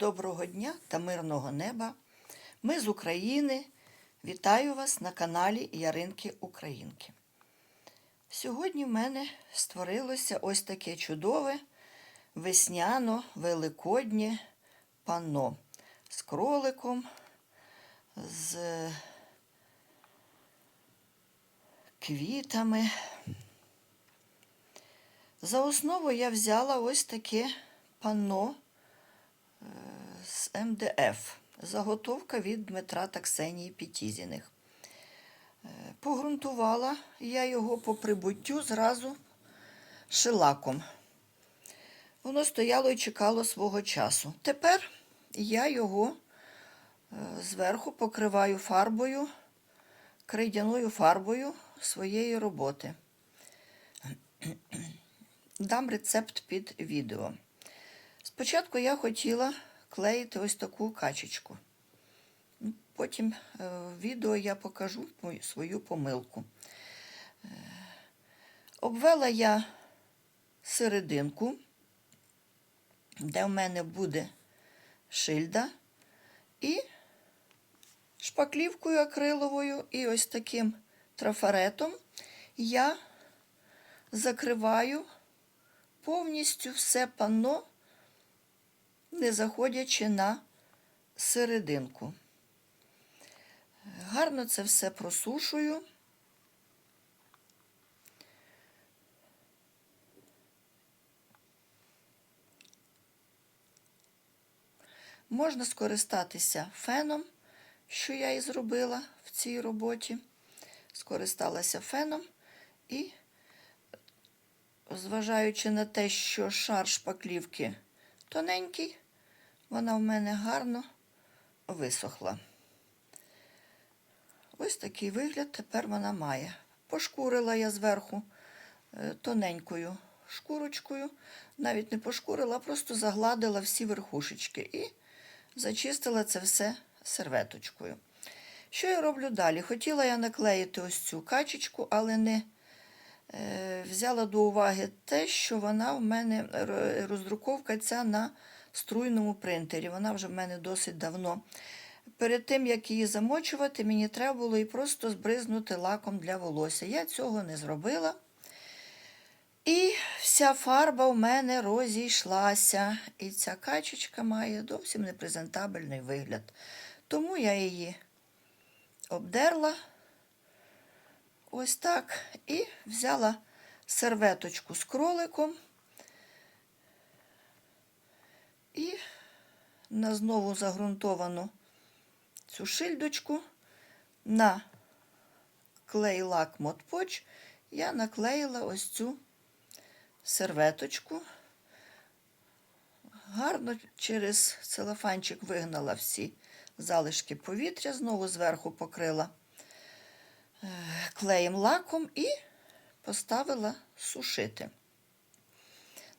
доброго дня та мирного неба. Ми з України. Вітаю вас на каналі Яринки Українки. Сьогодні в мене створилося ось таке чудове весняно-великоднє панно з кроликом, з квітами. За основу я взяла ось таке панно е, з МДФ. Заготовка від Дмитра та Ксенії Пітізіних. Е, Погрунтувала я його по прибуттю зразу шилаком. Воно стояло і чекало свого часу. Тепер я його е, зверху покриваю фарбою, крейдяною фарбою своєї роботи. Дам рецепт під відео. Спочатку я хотіла клеїти ось таку качечку. Потім е, в відео я покажу свою помилку. Е, Обвела я серединку, де в мене буде шильда, і шпаклівкою акриловою, і ось таким трафаретом я закриваю повністю все панно, не заходячи на серединку. Гарно це все просушую. Можна скористатися феном, що я і зробила в цій роботі. Скористалася феном і, зважаючи на те, що шар шпаклівки тоненький, вона в мене гарно висохла. Ось такий вигляд тепер вона має. Пошкурила я зверху е, тоненькою шкурочкою, навіть не пошкурила, просто загладила всі верхушечки і зачистила це все серветочкою. Що я роблю далі? Хотіла я наклеїти ось цю качечку, але не взяла до уваги те, що вона в мене роздруковка ця на струйному принтері. Вона вже в мене досить давно. Перед тим, як її замочувати, мені треба було і просто збризнути лаком для волосся. Я цього не зробила. І вся фарба в мене розійшлася. І ця качечка має зовсім непрезентабельний вигляд. Тому я її обдерла ось так. І взяла серветочку з кроликом. І на знову загрунтовану цю шильдочку на клей лак Модпоч. Я наклеїла ось цю серветочку. Гарно через целофанчик вигнала всі залишки повітря, знову зверху покрила клеєм лаком і поставила сушити.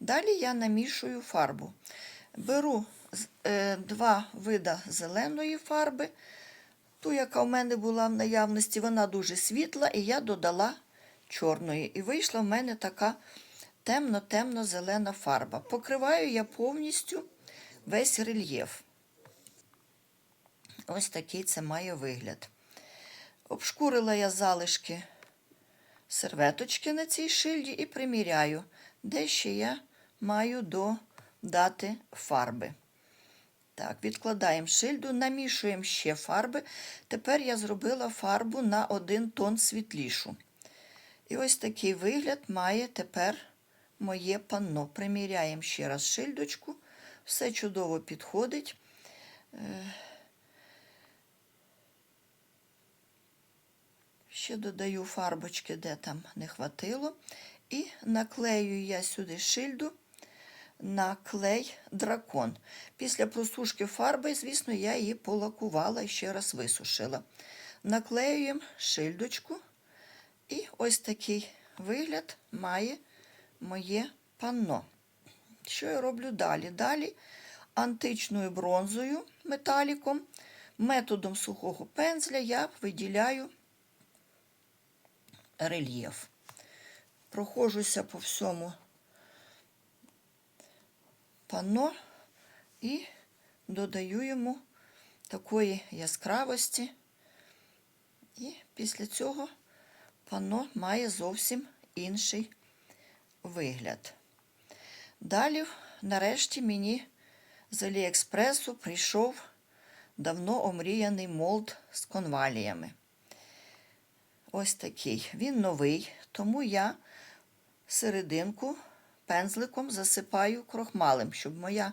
Далі я намішую фарбу. Беру е, два вида зеленої фарби. Ту, яка в мене була в наявності, вона дуже світла, і я додала чорної. І вийшла в мене така темно-темно-зелена фарба. Покриваю я повністю весь рельєф. Ось такий це має вигляд. Обшкурила я залишки серветочки на цій шильді і приміряю, де ще я маю додати фарби. Так, відкладаємо шильду, намішуємо ще фарби. Тепер я зробила фарбу на один тон світлішу. І ось такий вигляд має тепер моє панно. Приміряємо ще раз шильдочку. Все чудово підходить. Ще додаю фарбочки, де там не хватило. І наклею я сюди шильду на клей дракон. Після просушки фарби, звісно, я її полакувала і ще раз висушила. Наклеюємо шильдочку, і ось такий вигляд має моє панно. Що я роблю далі? Далі античною бронзою металіком, методом сухого пензля я виділяю рельєф. Прохожуся по всьому панно і додаю йому такої яскравості. І після цього панно має зовсім інший вигляд. Далі, нарешті, мені з Аліекспресу прийшов давно омріяний молд з конваліями. Ось такий. Він новий, тому я серединку пензликом засипаю крохмалем, щоб моя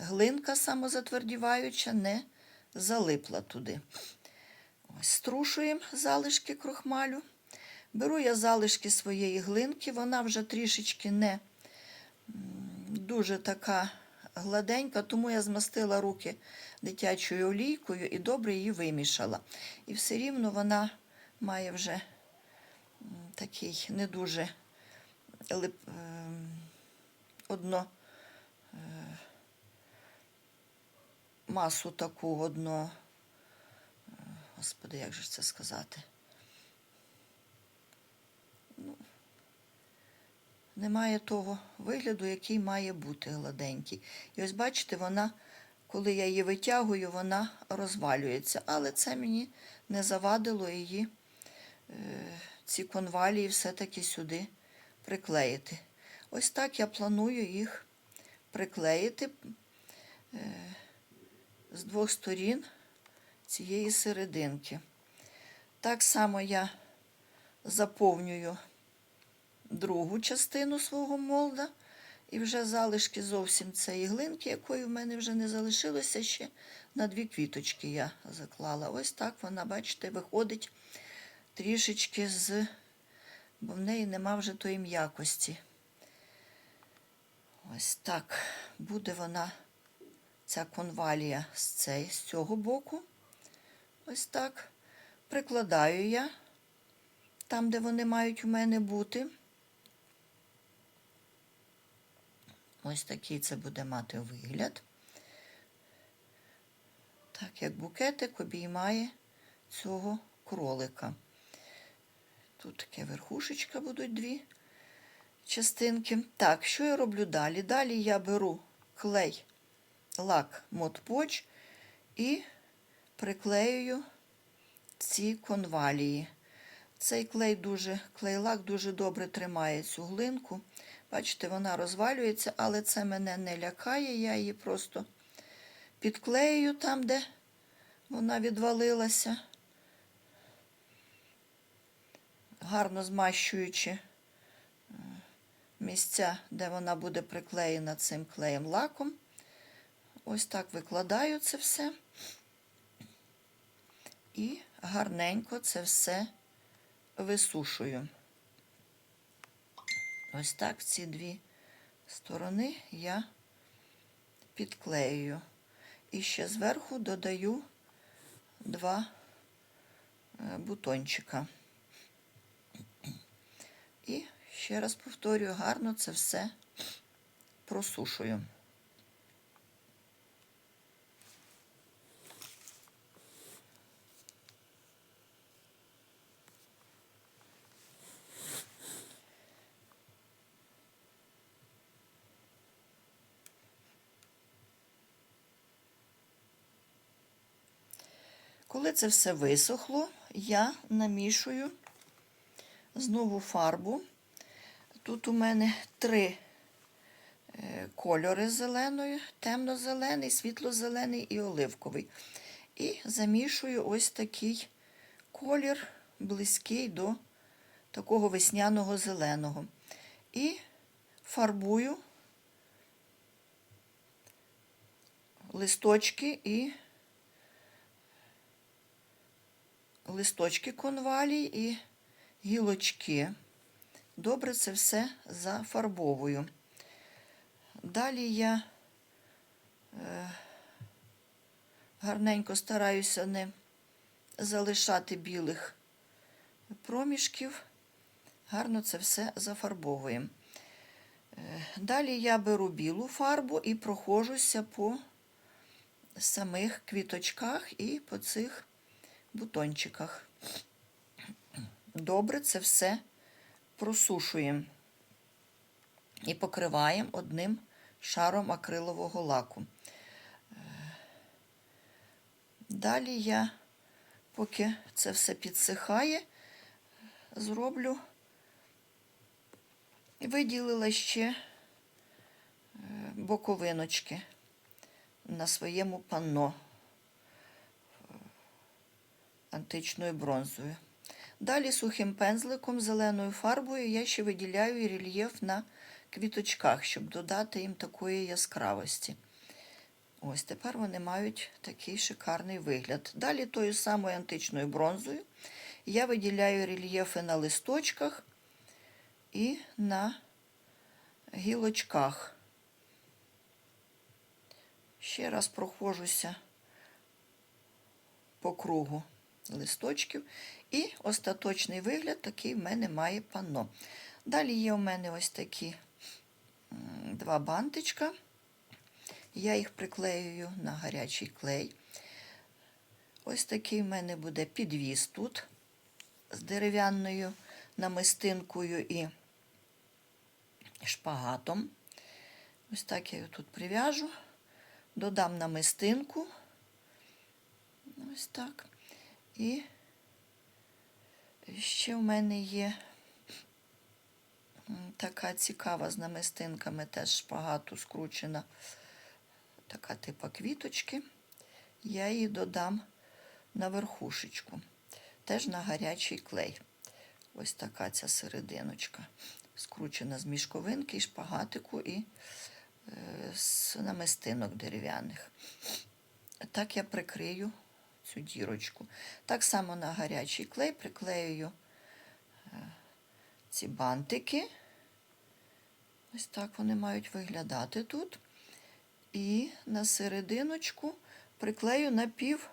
глинка самозатвердіваюча не залипла туди. Ось струшуємо залишки крохмалю. Беру я залишки своєї глинки, вона вже трішечки не дуже така гладенька, тому я змастила руки дитячою олійкою і добре її вимішала. І все рівно вона має вже такий не дуже лип, ем, одно е, масу таку одно. е, Господи, як же це сказати? Немає того вигляду, який має бути гладенький. І ось бачите, вона, коли я її витягую, вона розвалюється. Але це мені не завадило її, е, ці конвалії все-таки сюди приклеїти. Ось так я планую їх приклеїти е, з двох сторін цієї серединки. Так само я заповнюю другу частину свого молда. І вже залишки зовсім цієї глинки, якої в мене вже не залишилося ще на дві квіточки я заклала. Ось так вона, бачите, виходить трішечки з, бо в неї нема вже тої м'якості. Ось так буде вона, ця конвалія з, цей, з цього боку. Ось так. Прикладаю я там, де вони мають у мене бути. Ось такий це буде мати вигляд. Так, як букетик обіймає цього кролика. Тут таке верхушечка будуть дві частинки. Так, що я роблю далі? Далі я беру клей, лак Модпоч і приклеюю ці конвалії. Цей клей дуже, клей-лак дуже добре тримає цю глинку. Бачите, вона розвалюється, але це мене не лякає. Я її просто підклею там, де вона відвалилася, гарно змащуючи е, місця, де вона буде приклеєна цим клеєм лаком. Ось так викладаю це все. І гарненько це все висушую. Ось так ці дві сторони я підклеюю. І ще зверху додаю два е, бутончика. І ще раз повторюю, гарно це все просушую. Коли це все висохло, я намішую знову фарбу. Тут у мене три е, кольори зеленої, темно-зелений, світло-зелений і оливковий. І замішую ось такий колір, близький до такого весняного зеленого. І фарбую листочки і листочки конвалій і гілочки. Добре це все зафарбовую. Далі я е, гарненько стараюся не залишати білих проміжків. Гарно це все зафарбовуємо. Е, Далі я беру білу фарбу і проходжуся по самих квіточках і по цих бутончиках. Добре це все просушуємо і покриваємо одним шаром акрилового лаку. Далі я, поки це все підсихає, зроблю, виділила ще е, боковиночки на своєму панно античною бронзою. Далі сухим пензликом, зеленою фарбою я ще виділяю рельєф на квіточках, щоб додати їм такої яскравості. Ось тепер вони мають такий шикарний вигляд. Далі тою самою античною бронзою я виділяю рельєфи на листочках і на гілочках. Ще раз проходжуся по кругу листочків. І остаточний вигляд такий в мене має панно. Далі є у мене ось такі два бантичка. Я їх приклеюю на гарячий клей. Ось такий в мене буде підвіз тут з дерев'яною намистинкою і шпагатом. Ось так я його тут прив'яжу, додам намистинку. Ось так. І ще в мене є така цікава з намистинками, теж шпагату скручена, така типа квіточки. Я її додам на верхушечку, теж на гарячий клей. Ось така ця серединочка. Скручена з мішковинки, і шпагатику і е, з намистинок дерев'яних. Так я прикрию цю дірочку. Так само на гарячий клей приклеюю е, ці бантики. Ось так вони мають виглядати тут. І на серединочку приклею напів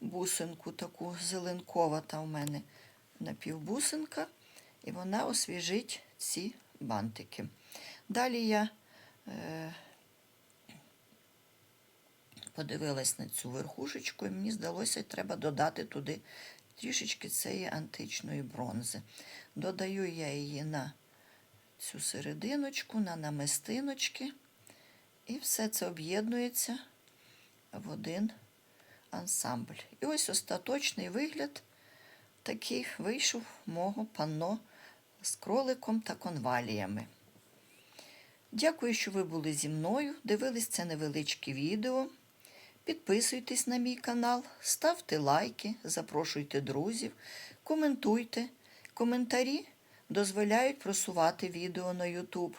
бусинку, таку зеленковата у мене напівбусинка, і вона освіжить ці бантики. Далі я е, подивилась на цю верхушечку, і мені здалося, треба додати туди трішечки цієї античної бронзи. Додаю я її на цю серединочку, на намистиночки, і все це об'єднується в один ансамбль. І ось остаточний вигляд такий вийшов мого панно з кроликом та конваліями. Дякую, що ви були зі мною, дивились це невеличке відео. Підписуйтесь на мій канал, ставте лайки, запрошуйте друзів, коментуйте. Коментарі дозволяють просувати відео на YouTube.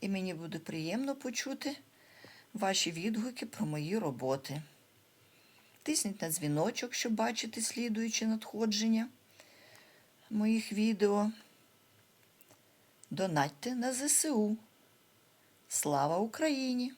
І мені буде приємно почути ваші відгуки про мої роботи. Тисніть на дзвіночок, щоб бачити слідуючі надходження моїх відео. Донатьте на ЗСУ. Слава Україні!